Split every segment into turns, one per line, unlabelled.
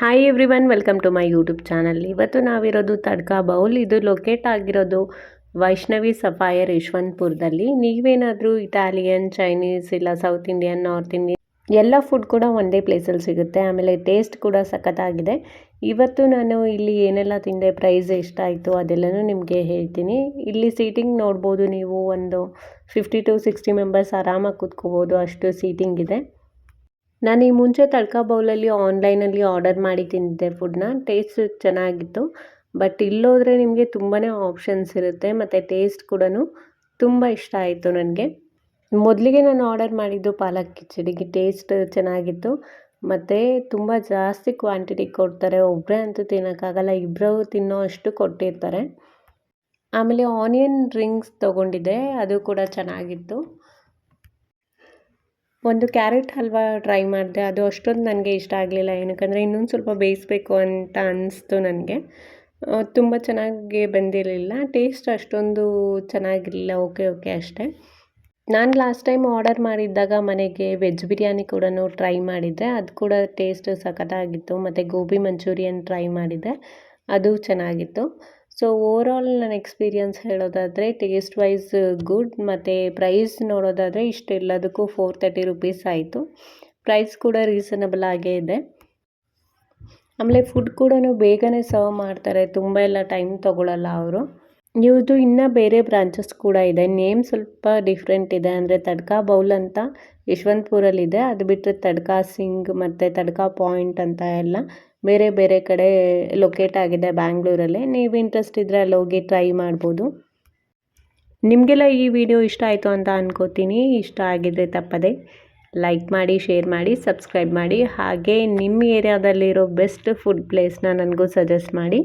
Hi everyone welcome to my YouTube channel ಇವತ್ತು ನಾವಿರೋದು tadka bowl. ಇದು ಲೊಕೇಟ್ ಆಗಿರೋದು ವೈಷ್ಣವಿ ಸಫಾಯರ್ ಯಶವಂತಪುರದಲ್ಲಿ. ನೀವೇನಾದರೂ ಇಟಾಲಿಯನ್ ಚೈನೀಸ್ ಇಲ್ಲ ಸೌತ್ ಇಂಡಿಯನ್ ನಾರ್ತ್ ಇಂಡಿಯನ್ ಎಲ್ಲ ಫುಡ್ ಕೂಡ ಒಂದೇ ಪ್ಲೇಸಲ್ಲಿ ಸಿಗುತ್ತೆ. ಆಮೇಲೆ ಟೇಸ್ಟ್ ಕೂಡ ಸಖತ್ತಾಗಿದೆ. ಇವತ್ತು ನಾನು ಇಲ್ಲಿ ಏನೆಲ್ಲ ತಿಂದೆ ಪ್ರೈಸ್ ಎಷ್ಟಾಯಿತು ಅದೆಲ್ಲನೂ ನಿಮಗೆ ಹೇಳ್ತೀನಿ. ಇಲ್ಲಿ ಸೀಟಿಂಗ್ ನೋಡ್ಬೋದು ನೀವು ಒಂದು ಫಿಫ್ಟಿ ಟು ಸಿಕ್ಸ್ಟಿ ಮೆಂಬರ್ಸ್ ಆರಾಮಾಗಿ ಕೂತ್ಕೋಬೋದು. ಅಷ್ಟು ಸೀಟಿಂಗ್ ಇದೆ. ನಾನು ಈ ಮುಂಚೆ ತಡ್ಕ ಬೌಲಲ್ಲಿ ಆನ್ಲೈನಲ್ಲಿ ಆರ್ಡರ್ ಮಾಡಿ ತಿಂದಿದ್ದೆ ಫುಡ್ನ ಟೇಸ್ಟ್ ಚೆನ್ನಾಗಿತ್ತು. ಬಟ್ ಇಲ್ಲೋದ್ರೆ ನಿಮಗೆ ತುಂಬಾ ಆಪ್ಷನ್ಸ್ ಇರುತ್ತೆ. ಮತ್ತು ಟೇಸ್ಟ್ ಕೂಡ ತುಂಬ ಇಷ್ಟ ಆಯಿತು ನನಗೆ. ಮೊದಲಿಗೆ ನಾನು ಆರ್ಡರ್ ಮಾಡಿದ್ದು ಪಾಲಕ್ ಕಿಚಡಿಗೆ. ಟೇಸ್ಟ್ ಚೆನ್ನಾಗಿತ್ತು. ಮತ್ತು ತುಂಬ ಜಾಸ್ತಿ ಕ್ವಾಂಟಿಟಿ ಕೊಡ್ತಾರೆ. ಒಬ್ಬರೇ ಅಂತೂ ತಿನ್ನೋಕ್ಕಾಗಲ್ಲ. ಇಬ್ಬರೂ ತಿನ್ನೋ ಅಷ್ಟು ಕೊಟ್ಟಿರ್ತಾರೆ. ಆಮೇಲೆ ಆನಿಯನ್ ರಿಂಗ್ಸ್ ತೊಗೊಂಡಿದ್ದೆ. ಅದು ಕೂಡ ಚೆನ್ನಾಗಿತ್ತು. ಒಂದು ಕ್ಯಾರೆಟ್ ಹಲ್ವಾ ಟ್ರೈ ಮಾಡಿದೆ. ಅದು ಅಷ್ಟೊಂದು ನನಗೆ ಇಷ್ಟ ಆಗಲಿಲ್ಲ. ಏನಕ್ಕಂದರೆ ಇನ್ನೊಂದು ಸ್ವಲ್ಪ ಬೇಯಿಸ್ಬೇಕು ಅಂತ ಅನ್ನಿಸ್ತು ನನಗೆ. ತುಂಬ ಚೆನ್ನಾಗಿ ಬಂದಿರಲಿಲ್ಲ. ಟೇಸ್ಟ್ ಅಷ್ಟೊಂದು ಚೆನ್ನಾಗಿರಲಿಲ್ಲ. ಓಕೆ ಓಕೆ ಅಷ್ಟೇ. ನಾನು ಲಾಸ್ಟ್ ಟೈಮ್ ಆರ್ಡರ್ ಮಾಡಿದ್ದಾಗ ಮನೆಗೆ ವೆಜ್ ಬಿರಿಯಾನಿ ಕೂಡ ಟ್ರೈ ಮಾಡಿದ್ದೆ. ಅದು ಕೂಡ ಟೇಸ್ಟ್ ಸಖತ್ತಾಗಿತ್ತು. ಮತ್ತು ಗೋಬಿ ಮಂಚೂರಿಯನ್ ಟ್ರೈ ಮಾಡಿದ್ದೆ. ಅದು ಚೆನ್ನಾಗಿತ್ತು. ಸೊ ಓವರಾಲ್ ನನ್ನ ಎಕ್ಸ್ಪೀರಿಯನ್ಸ್ ಹೇಳೋದಾದರೆ ಟೇಸ್ಟ್ ವೈಸ್ ಗುಡ್ ಮತ್ತು ಪ್ರೈಸ್ ನೋಡೋದಾದರೆ ಇಷ್ಟೆಲ್ಲದಕ್ಕೂ ಫೋರ್ ತರ್ಟಿ ರುಪೀಸ್ ಆಯಿತು. ಪ್ರೈಸ್ ಕೂಡ ರೀಸನಬಲ್ ಆಗೇ ಇದೆ. ಆಮೇಲೆ ಫುಡ್ ಕೂಡ ಬೇಗನೆ ಸರ್ವ್ ಮಾಡ್ತಾರೆ. ತುಂಬ ಎಲ್ಲ ಟೈಮ್ ತೊಗೊಳಲ್ಲ ಅವರು. ಇವ್ರದ್ದು ಇನ್ನೂ ಬೇರೆ ಬ್ರಾಂಚಸ್ ಕೂಡ ಇದೆ. ನೇಮ್ ಸ್ವಲ್ಪ ಡಿಫ್ರೆಂಟ್ ಇದೆ. ಅಂದರೆ ತಡ್ಕಾ ಬೌಲ್ ಅಂತ ಯಶವಂತಪುರಲ್ಲಿದೆ. ಅದು ಬಿಟ್ಟರೆ ತಡ್ಕಾ ಸಿಂಗ್ ಮತ್ತು ತಡ್ಕಾ ಪಾಯಿಂಟ್ ಅಂತ ಎಲ್ಲ ಬೇರೆ ಬೇರೆ ಕಡೆ ಲೊಕೇಟ್ ಆಗಿದೆ ಬ್ಯಾಂಗ್ಳೂರಲ್ಲಿ ನೀವು ಇಂಟ್ರೆಸ್ಟ್ ಇದ್ದರೆ ಅಲ್ಲಿ ಹೋಗಿ ಟ್ರೈ ಮಾಡ್ಬೋದು. ನಿಮಗೆಲ್ಲ ಈ ವಿಡಿಯೋ ಇಷ್ಟ ಆಯಿತು ಅಂತ ಅನ್ಕೋತೀನಿ. ಇಷ್ಟ ಆಗಿದ್ರೆ ತಪ್ಪದೆ ಲೈಕ್ ಮಾಡಿ ಶೇರ್ ಮಾಡಿ ಸಬ್ಸ್ಕ್ರೈಬ್ ಮಾಡಿ. ಹಾಗೆ ನಿಮ್ಮ ಏರಿಯಾದಲ್ಲಿರೋ ಬೆಸ್ಟ್ ಫುಡ್ ಪ್ಲೇಸ್ನ ನನಗೂ ಸಜೆಸ್ಟ್ ಮಾಡಿ.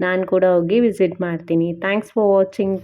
ನಾನು ಕೂಡ ಹೋಗಿ ವಿಸಿಟ್ ಮಾಡ್ತೀನಿ. Thanks for watching